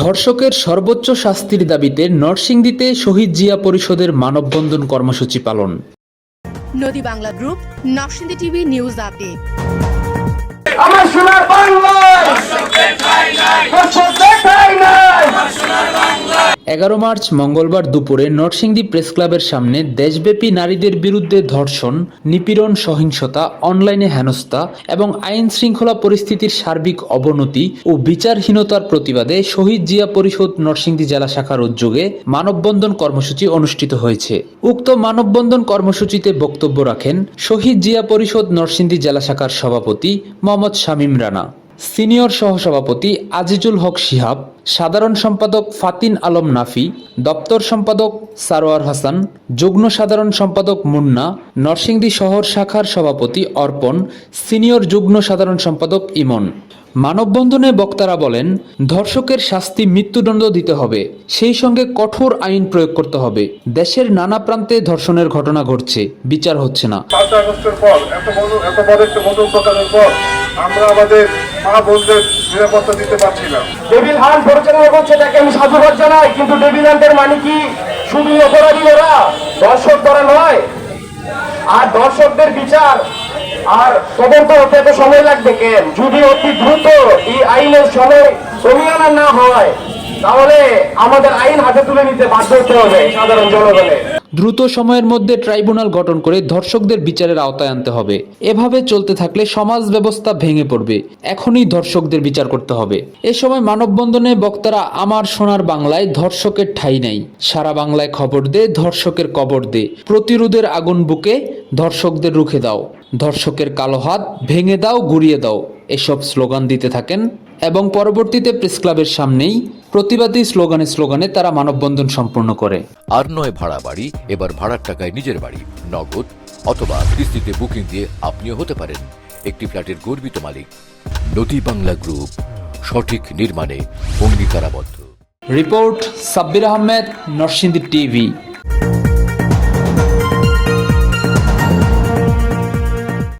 ধর্ষকের সর্বোচ্চ শাস্তির দাবিতে নরসিংদীতে শহীদ জিয়া পরিষদের মানববন্ধন কর্মসূচি পালন। নদী Bangla group Narsingdi TV news update. আমার সোনার বাংলায়। এগারো মার্চ মঙ্গলবার দুপুরে নরসিংদী প্রেস ক্লাবের সামনে দেশব্যাপী নারীদের বিরুদ্ধে ধর্ষণ, নিপীড়ন, সহিংসতা, অনলাইনে হেনস্থা এবং আইন শৃঙ্খলা পরিস্থিতির সার্বিক অবনতি ও বিচারহীনতার প্রতিবাদে শহীদ জিয়া পরিষদ নরসিংদী জেলা শাখার উদ্যোগে মানববন্ধন কর্মসূচি অনুষ্ঠিত হয়েছে। উক্ত মানববন্ধন কর্মসূচিতে বক্তব্য রাখেন শহীদ জিয়া পরিষদ নরসিংদী জেলা শাখার সভাপতি মোহাম্মদ শামীম রানা। সিনিয়র সহসভাপতি আজিজুল হক শিহাব, সাধারণ সম্পাদক ফাতিন আলম নাফি, দপ্তর সম্পাদক সারোয়ার হাসান, যুগ্ম সাধারণ সম্পাদক মুন্না, নরসিংদী শহর শাখার সভাপতি অর্পণ, সিনিয়র যুগ্ম সাধারণ সম্পাদক ইমন। মানববন্ধনে বক্তারা বলেন, ধর্ষকের শাস্তি মৃত্যুদণ্ড দিতে হবে, সেই সঙ্গে কঠোর আইন প্রয়োগ করতে হবে। দেশের নানা প্রান্তে ধর্ষণের ঘটনা ঘটছে, বিচার হচ্ছে না। আমরা আমাদের মা বোনদের নিরাপত্তা দিতে পারছি না। ডেভিল হান্ট পরিচালনা করছে, তাকে আমি সাধুবাদ জানাই, কিন্তু ডেভিল হান্টের মানে কি? শুধু অপরাধী ওরা, দর্শক করা নয়। আর দর্শকদের বিচার, আর তদন্ত হতে এত সময় লাগবে কেন? যদি অতি দ্রুত এই আইনের সময় সমিয়ানা না হয়, তাহলে আমাদের আইন হাতে তুলে নিতে বাধ্য হতে হবে সাধারণ জনগণের। দ্রুত সময়ের মধ্যে ট্রাইব্যুনাল গঠন করে ধর্ষকদের বিচারের আওতায় আনতে হবে। এভাবে চলতে থাকলে সমাজ ব্যবস্থা ভেঙে পড়বে। এখনই ধর্ষকদের বিচার করতে হবে। এ সময় মানববন্ধনে বক্তারা আমার সোনার বাংলায় ধর্ষকের ঠাই নাই। সারা বাংলায় খবর দে, ধর্ষকের কবর দে। প্রতিরোধের আগুন বুকে ধর্ষকদের রুখে দাও। ধর্ষকের কালো হাত ভেঙে দাও, গুড়িয়ে দাও। এসব স্লোগান দিতে থাকেন এবং পরবর্তীতে প্রেস ক্লাবের সামনেই প্রতিবাদী স্লোগানে স্লোগানে তারা মানববন্ধন সম্পন্ন করে। আর নয় ভাড়া বাড়ি এবার ভাড়ার টাকায় নিজের বাড়ি নগদ অথবা কিস্তিতে বুকিং দিয়ে আপনিও হতে পারেন একটি ফ্ল্যাটের গর্বিত মালিক। নদী বাংলা গ্রুপ সঠিক নির্মাণে অঙ্গীকারাবদ্ধ। Report Sabbir Ahmed Narsingdi TV.